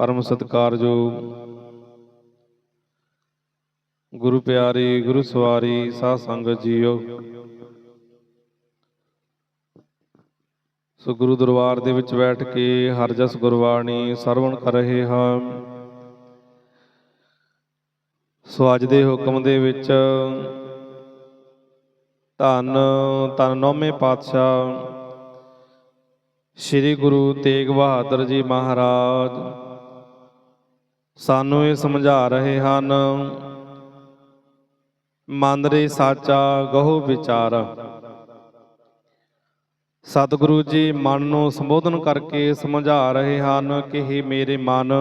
ਪਰਮ ਸਤਿਕਾਰਯੋਗ ਗੁਰੂ ਪਿਆਰੀ, ਗੁਰੂ ਸਵਾਰੀ, ਸਾਧ ਸੰਗਤ ਜੀਓ। ਸੋ ਗੁਰੂ ਦਰਬਾਰ ਦੇ ਵਿੱਚ ਬੈਠ ਕੇ ਹਰ ਜਸ ਗੁਰਬਾਣੀ ਸਰਵਣ ਕਰ ਰਹੇ ਹਾਂ। ਸੋ ਅੱਜ ਦੇ ਹੁਕਮ ਦੇ ਵਿੱਚ ਧੰਨ ਧੰਨ ਨੌਵੇਂ ਪਾਤਸ਼ਾਹ ਸ੍ਰੀ ਗੁਰੂ ਤੇਗ ਬਹਾਦਰ ਜੀ ਮਹਾਰਾਜ ਸਾਨੂੰ ਇਹ ਸਮਝਾ ਰਹੇ ਹਨ। ਮਨ ਰੇ ਸਾਚਾ ਗਹੋ ਵਿਚਾਰ। ਸਤਿਗੁਰੂ ਜੀ ਮਨ ਨੂੰ ਸੰਬੋਧਨ ਕਰਕੇ ਸਮਝਾ ਰਹੇ ਹਨ ਕਿ हे ਮੇਰੇ ਮਨ,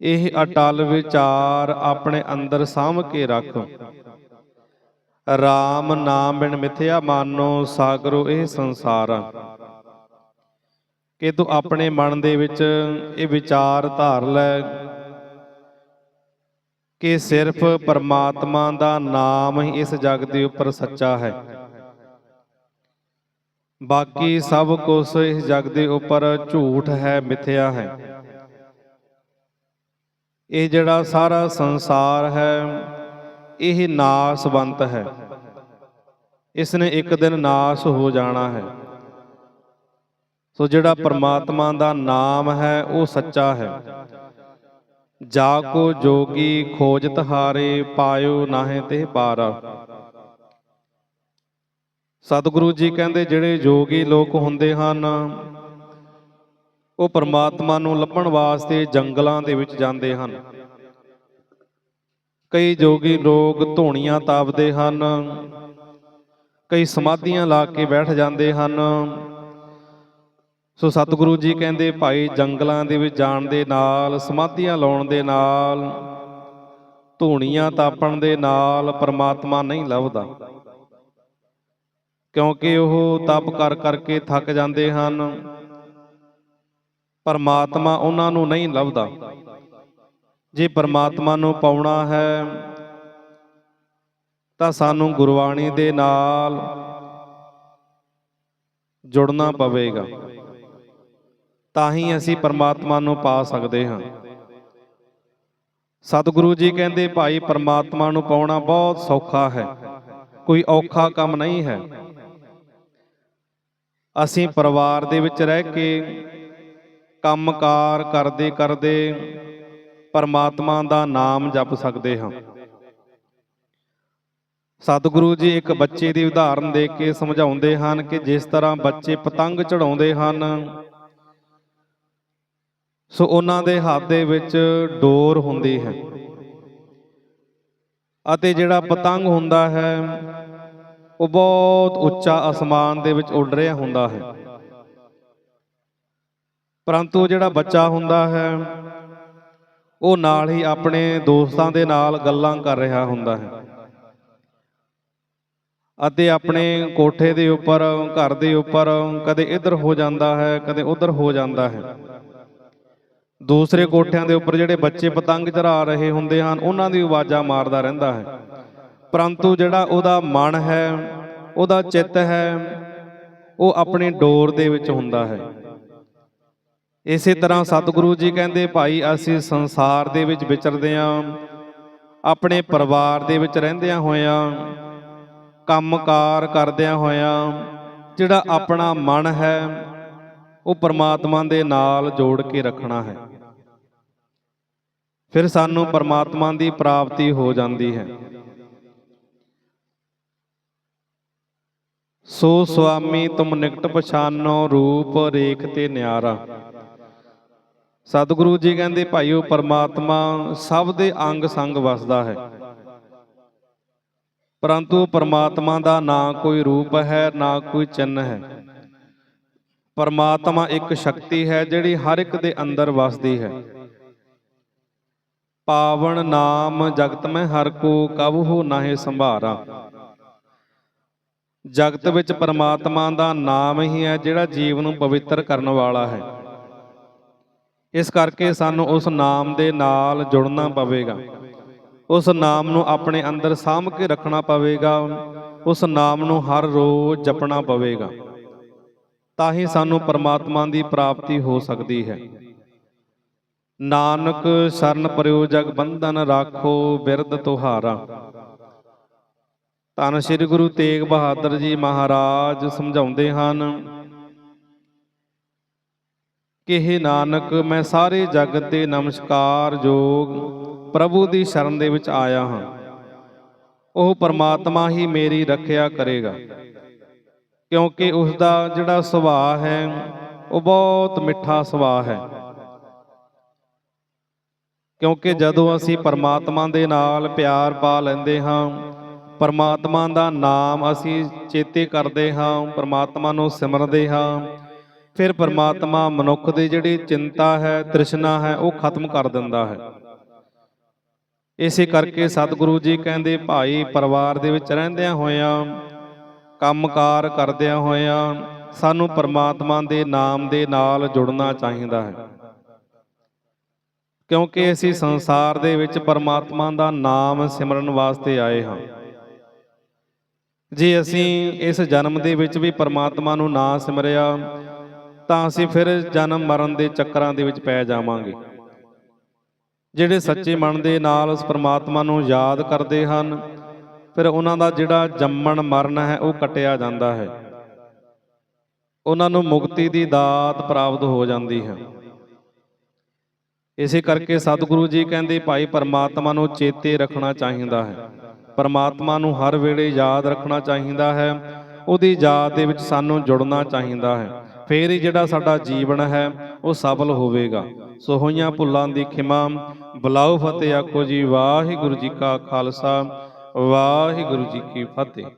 ਇਹ ਅਟਲ ਵਿਚਾਰ ਆਪਣੇ ਅੰਦਰ ਸਾਂਭ ਕੇ ਰੱਖ। RAM ਨਾਮ ਬਿਨ ਮਿਥਿਆ ਮਾਨੋ, ਸਾਗਰੋ ਇਹ ਸੰਸਾਰ। ਕਿ ਤੂੰ ਆਪਣੇ ਮਨ ਦੇ ਵਿੱਚ ਇਹ ਵਿਚਾਰ ਧਾਰ ਲੈ ਕਿ ਸਿਰਫ ਪਰਮਾਤਮਾ ਦਾ ਨਾਮ ਹੀ ਇਸ ਜਗ ਦੇ ਉੱਪਰ ਸੱਚਾ ਹੈ। ਬਾਕੀ ਸਭ ਕੁਝ ਇਸ ਜਗ ਦੇ ਉੱਪਰ ਝੂਠ ਹੈ ਮਿਥਿਆ ਹੈ। ਇਹ ਜਿਹੜਾ ਸਾਰਾ ਸੰਸਾਰ ਹੈ ਇਹ ਨਾਸਵੰਤ ਹੈ। ਇਸ ਨੇ ਇੱਕ ਦਿਨ ਨਾਸ ਹੋ ਜਾਣਾ ਹੈ। ਸੋ ਜਿਹੜਾ ਪਰਮਾਤਮਾ ਦਾ ਨਾਮ ਹੈ, ਉਹ ਸੱਚਾ ਹੈ। ਜਾ ਕੋ ਜੋਗੀ ਖੋਜਤ ਹਾਰੇ ਪਾਇਓ ਨਾਹੇ ਤੇ ਪਾਰਾ। ਸਤਿਗੁਰੂ ਜੀ ਕਹਿੰਦੇ, ਜਿਹੜੇ ਜੋਗੀ ਲੋਕ ਹੁੰਦੇ ਹਨ, ਉਹ ਪਰਮਾਤਮਾ ਨੂੰ ਲੱਭਣ ਵਾਸਤੇ ਜੰਗਲਾਂ ਦੇ ਵਿੱਚ ਜਾਂਦੇ ਹਨ। ਕਈ ਜੋਗੀ ਲੋਕ ਧੋਣੀਆਂ ਤਾਪਦੇ ਹਨ, ਕਈ ਸਮਾਧੀਆਂ ਲਾ ਕੇ ਬੈਠ ਜਾਂਦੇ ਹਨ ਸੋ ਸਤਿਗੁਰੂ ਜੀ ਕਹਿੰਦੇ, ਭਾਈ ਜੰਗਲਾਂ ਦੇ ਵਿੱਚ ਜਾਣ ਦੇ ਨਾਲ, ਸਮਾਧੀਆਂ ਲਾਉਣ ਦੇ ਨਾਲ, ਧੂਣੀਆਂ ਤਾਪਣ ਦੇ ਨਾਲ ਪਰਮਾਤਮਾ ਨਹੀਂ ਲੱਭਦਾ। ਕਿਉਂਕਿ ਉਹ ਤਪ ਕਰ ਕਰਕੇ ਥੱਕ ਜਾਂਦੇ ਹਨ, ਪਰਮਾਤਮਾ ਉਹਨਾਂ ਨੂੰ ਨਹੀਂ ਲੱਭਦਾ। ਜੇ ਪਰਮਾਤਮਾ ਨੂੰ ਪਾਉਣਾ ਹੈ, ਤਾਂ ਸਾਨੂੰ ਗੁਰਬਾਣੀ ਦੇ ਨਾਲ ਜੁੜਨਾ ਪਵੇਗਾ। ਤਾਂ ਹੀ ਅਸੀਂ ਪਰਮਾਤਮਾ ਨੂੰ ਪਾ ਸਕਦੇ ਹਾਂ। ਸਤਿਗੁਰੂ ਜੀ ਕਹਿੰਦੇ, ਭਾਈ, ਪਰਮਾਤਮਾ ਨੂੰ ਪਾਉਣਾ ਬਹੁਤ ਸੌਖਾ ਹੈ। ਕੋਈ ਔਖਾ ਕੰਮ ਨਹੀਂ ਹੈ। ਅਸੀਂ ਪਰਿਵਾਰ ਦੇ ਵਿੱਚ ਰਹਿ ਕੇ ਕੰਮਕਾਰ ਕਰਦੇ ਕਰਦੇ ਪਰਮਾਤਮਾ ਦਾ ਨਾਮ ਜਪ ਸਕਦੇ ਹਾਂ। ਸਤਿਗੁਰੂ ਜੀ ਇੱਕ ਬੱਚੇ ਦੀ ਉਦਾਹਰਨ ਦੇ ਕੇ ਸਮਝਾਉਂਦੇ ਹਨ ਕਿ ਜਿਸ ਤਰ੍ਹਾਂ ਬੱਚੇ ਪਤੰਗ ਚੜਾਉਂਦੇ ਹਨ ਸੋ ਉਹਨਾਂ ਦੇ ਹੱਥ ਦੇ ਵਿੱਚ ਡੋਰ ਹੁੰਦੀ ਹੈ। ਅਤੇ ਜਿਹੜਾ ਪਤੰਗ ਹੁੰਦਾ ਹੈ, ਉਹ ਬਹੁਤ ਉੱਚਾ ਅਸਮਾਨ ਦੇ ਵਿੱਚ ਉੱਡ ਰਿਹਾ ਹੁੰਦਾ ਹੈ। ਪਰੰਤੂ ਜਿਹੜਾ ਬੱਚਾ ਹੁੰਦਾ ਹੈ, ਉਹ ਨਾਲ ਹੀ ਆਪਣੇ ਦੋਸਤਾਂ ਦੇ ਨਾਲ ਗੱਲਾਂ ਕਰ ਰਿਹਾ ਹੁੰਦਾ ਹੈ। ਅਤੇ ਆਪਣੇ ਕੋਠੇ ਦੇ ਉੱਪਰ, ਘਰ ਦੇ ਉੱਪਰ ਕਦੇ ਇੱਧਰ ਹੋ ਜਾਂਦਾ ਹੈ, ਕਦੇ ਉੱਧਰ ਹੋ ਜਾਂਦਾ ਹੈ। ਦੂਸਰੇ ਕੋਠਿਆਂ ਦੇ ਉੱਪਰ ਜਿਹੜੇ ਬੱਚੇ ਪਤੰਗ ਚੜਾ ਰਹੇ ਹੁੰਦੇ ਹਨ, ਉਹਨਾਂ ਦੀ ਆਵਾਜ਼ਾਂ ਮਾਰਦਾ ਰਹਿੰਦਾ ਹੈ। ਪਰੰਤੂ ਜਿਹੜਾ ਉਹਦਾ ਮਨ ਹੈ, ਉਹਦਾ ਚਿੱਤ ਹੈ, ਉਹ ਆਪਣੇ ਡੋਰ ਦੇ ਵਿੱਚ ਹੁੰਦਾ ਹੈ। ਇਸੇ ਤਰ੍ਹਾਂ ਸਤਿਗੁਰੂ ਜੀ ਕਹਿੰਦੇ, ਭਾਈ, ਅਸੀਂ ਸੰਸਾਰ ਦੇ ਵਿੱਚ ਵਿਚਰਦੇ ਆਂ, ਆਪਣੇ ਪਰਿਵਾਰ ਦੇ ਵਿੱਚ ਰਹਿੰਦਿਆਂ ਹੋਇਆਂ, ਕੰਮਕਾਰ ਕਰਦਿਆਂ ਹੋਇਆਂ, ਜਿਹੜਾ ਆਪਣਾ ਮਨ ਹੈ, ਉਹ ਪਰਮਾਤਮਾ ਦੇ ਨਾਲ ਜੋੜ ਕੇ ਰੱਖਣਾ ਹੈ। ਫਿਰ ਸਾਨੂੰ ਪਰਮਾਤਮਾ ਦੀ ਪ੍ਰਾਪਤੀ ਹੋ ਜਾਂਦੀ ਹੈ। ਸੋ ਸੁਆਮੀ, ਤੁਮ ਨਿਕਟ ਪਛਾਨੋ ਰੂਪ, ਰੇਖ ਤੇ ਨਿਆਰਾ। ਸਤਿਗੁਰੂ ਜੀ ਕਹਿੰਦੇ, ਭਾਈਓ, ਪਰਮਾਤਮਾ ਸਭ ਦੇ ਅੰਗ ਸੰਗ ਵਸਦਾ ਹੈ। ਪਰੰਤੂ ਪਰਮਾਤਮਾ ਦਾ ਨਾ ਕੋਈ ਰੂਪ ਹੈ, ਨਾ ਕੋਈ ਚਿੰਨ ਹੈ। ਪਰਮਾਤਮਾ ਇੱਕ ਸ਼ਕਤੀ ਹੈ, ਜਿਹੜੀ ਹਰ ਇੱਕ ਦੇ ਅੰਦਰ ਵਸਦੀ ਹੈ। ਪਾਵਨ ਨਾਮ ਜਗਤ ਮੈਂ ਹਰ ਕੋ ਕਬਹੁ ਨਾਹੀ ਸੰਭਾਰਾ। ਜਗਤ ਵਿੱਚ ਪਰਮਾਤਮਾ ਦਾ ਨਾਮ ਹੀ ਹੈ ਜਿਹੜਾ ਜੀਵ ਨੂੰ ਪਵਿੱਤਰ ਕਰਨ ਵਾਲਾ ਹੈ। ਇਸ ਕਰਕੇ ਸਾਨੂੰ ਉਸ ਨਾਮ ਦੇ ਨਾਲ ਜੁੜਨਾ ਪਵੇਗਾ। ਉਸ ਨਾਮ ਨੂੰ ਆਪਣੇ ਅੰਦਰ ਸਾਂਭ ਕੇ ਰੱਖਣਾ ਪਵੇਗਾ। ਉਸ ਨਾਮ ਨੂੰ ਹਰ ਰੋਜ਼ ਜਪਣਾ ਪਵੇਗਾ। ਤਾਂ ਹੀ ਸਾਨੂੰ ਪਰਮਾਤਮਾ ਦੀ ਪ੍ਰਾਪਤੀ ਹੋ ਸਕਦੀ ਹੈ। ਨਾਨਕ ਸ਼ਰਨ ਪਰਿਓ ਜਗ ਬੰਧਨ ਰਾਖੋ ਬਿਰਧ ਤੁਹਾਰਾ। ਧੰਨ ਸ੍ਰੀ ਗੁਰੂ ਤੇਗ ਬਹਾਦਰ ਜੀ ਮਹਾਰਾਜ ਸਮਝਾਉਂਦੇ ਹਨ, ਕਿ ਇਹ ਨਾਨਕ, ਮੈਂ ਸਾਰੇ ਜਗਤ ਤੇ ਨਮਸਕਾਰ ਜੋਗ ਪ੍ਰਭੂ ਦੀ ਸ਼ਰਨ ਦੇ ਵਿੱਚ ਆਇਆ ਹਾਂ। ਉਹ ਪਰਮਾਤਮਾ ਹੀ ਮੇਰੀ ਰੱਖਿਆ ਕਰੇਗਾ, ਕਿਉਂਕਿ ਉਸ ਦਾ ਜਿਹੜਾ ਸੁਭਾਅ ਹੈ, ਉਹ ਬਹੁਤ ਮਿੱਠਾ ਸੁਭਾਅ ਹੈ। ਕਿਉਂਕਿ ਜਦੋਂ ਅਸੀਂ ਪਰਮਾਤਮਾ ਦੇ ਨਾਲ ਪਿਆਰ ਪਾ ਲੈਂਦੇ ਹਾਂ ਪਰਮਾਤਮਾ ਦਾ ਨਾਮ ਅਸੀਂ ਚੇਤੇ ਕਰਦੇ ਹਾਂ ਪਰਮਾਤਮਾ ਨੂੰ ਸਿਮਰਦੇ ਹਾਂ ਫਿਰ ਪਰਮਾਤਮਾ ਮਨੁੱਖ ਦੀ ਜਿਹੜੀ ਚਿੰਤਾ ਹੈ ਤ੍ਰਿਸ਼ਨਾ ਹੈ ਉਹ ਖਤਮ ਕਰ ਦਿੰਦਾ ਹੈ। ਇਸੇ ਕਰਕੇ ਸਤਿਗੁਰੂ ਜੀ ਕਹਿੰਦੇ ਭਾਈ ਪਰਿਵਾਰ ਦੇ ਵਿੱਚ ਰਹਿੰਦਿਆਂ ਹੋਇਆਂ ਕੰਮਕਾਰ ਕਰਦਿਆਂ ਹੋਇਆਂ ਸਾਨੂੰ ਪਰਮਾਤਮਾ ਦੇ ਨਾਮ ਦੇ ਨਾਲ ਜੁੜਨਾ ਚਾਹੀਦਾ ਹੈ। ਕਿਉਂਕਿ ਅਸੀਂ ਸੰਸਾਰ ਦੇ ਵਿੱਚ ਪਰਮਾਤਮਾ ਦਾ ਨਾਮ ਸਿਮਰਨ ਵਾਸਤੇ ਆਏ ਹਾਂ। ਜੇ ਅਸੀਂ ਇਸ ਜਨਮ ਦੇ ਵਿੱਚ ਵੀ ਪਰਮਾਤਮਾ ਨੂੰ ਨਾ ਸਿਮਰਿਆ ਤਾਂ ਅਸੀਂ ਫਿਰ ਜਨਮ ਮਰਨ ਦੇ ਚੱਕਰਾਂ ਦੇ ਵਿੱਚ ਪੈ ਜਾਵਾਂਗੇ। ਜਿਹੜੇ ਸੱਚੇ ਮਨ ਦੇ ਨਾਲ ਉਸ ਪਰਮਾਤਮਾ ਨੂੰ ਯਾਦ ਕਰਦੇ ਹਨ ਫਿਰ ਉਹਨਾਂ ਦਾ ਜਿਹੜਾ ਜੰਮਣ ਮਰਨ ਹੈ ਉਹ ਕਟਿਆ ਜਾਂਦਾ ਹੈ। ਉਹਨਾਂ ਨੂੰ ਮੁਕਤੀ ਦੀ ਦਾਤ ਪ੍ਰਾਪਤ ਹੋ ਜਾਂਦੀ ਹੈ। ਇਸੇ ਕਰਕੇ ਸਤਿਗੁਰੂ ਜੀ ਕਹਿੰਦੇ ਭਾਈ ਪਰਮਾਤਮਾ ਨੂੰ ਚੇਤੇ ਰੱਖਣਾ ਚਾਹੀਦਾ ਹੈ। ਪਰਮਾਤਮਾ ਨੂੰ ਹਰ ਵੇਲੇ ਯਾਦ ਰੱਖਣਾ ਚਾਹੀਦਾ ਹੈ। ਉਹਦੀ ਯਾਦ ਦੇ ਵਿੱਚ ਸਾਨੂੰ ਜੁੜਨਾ ਚਾਹੀਦਾ ਹੈ। ਫੇਰ ਹੀ ਜਿਹੜਾ ਸਾਡਾ ਜੀਵਨ ਹੈ ਉਹ ਸਫਲ ਹੋਵੇਗਾ। ਸੋ ਹੋਈਆਂ ਭੁੱਲਾਂ ਦੀ ਖਿਮਾ ਬੁਲਾਓ ਫਤਿਹ ਆਖੋ ਜੀ ਵਾਹਿਗੁਰੂ ਜੀ ਕਾ ਖਾਲਸਾ। ਵਾਹਿਗੁਰੂ ਜੀ ਕੀ ਫਤਿਹ।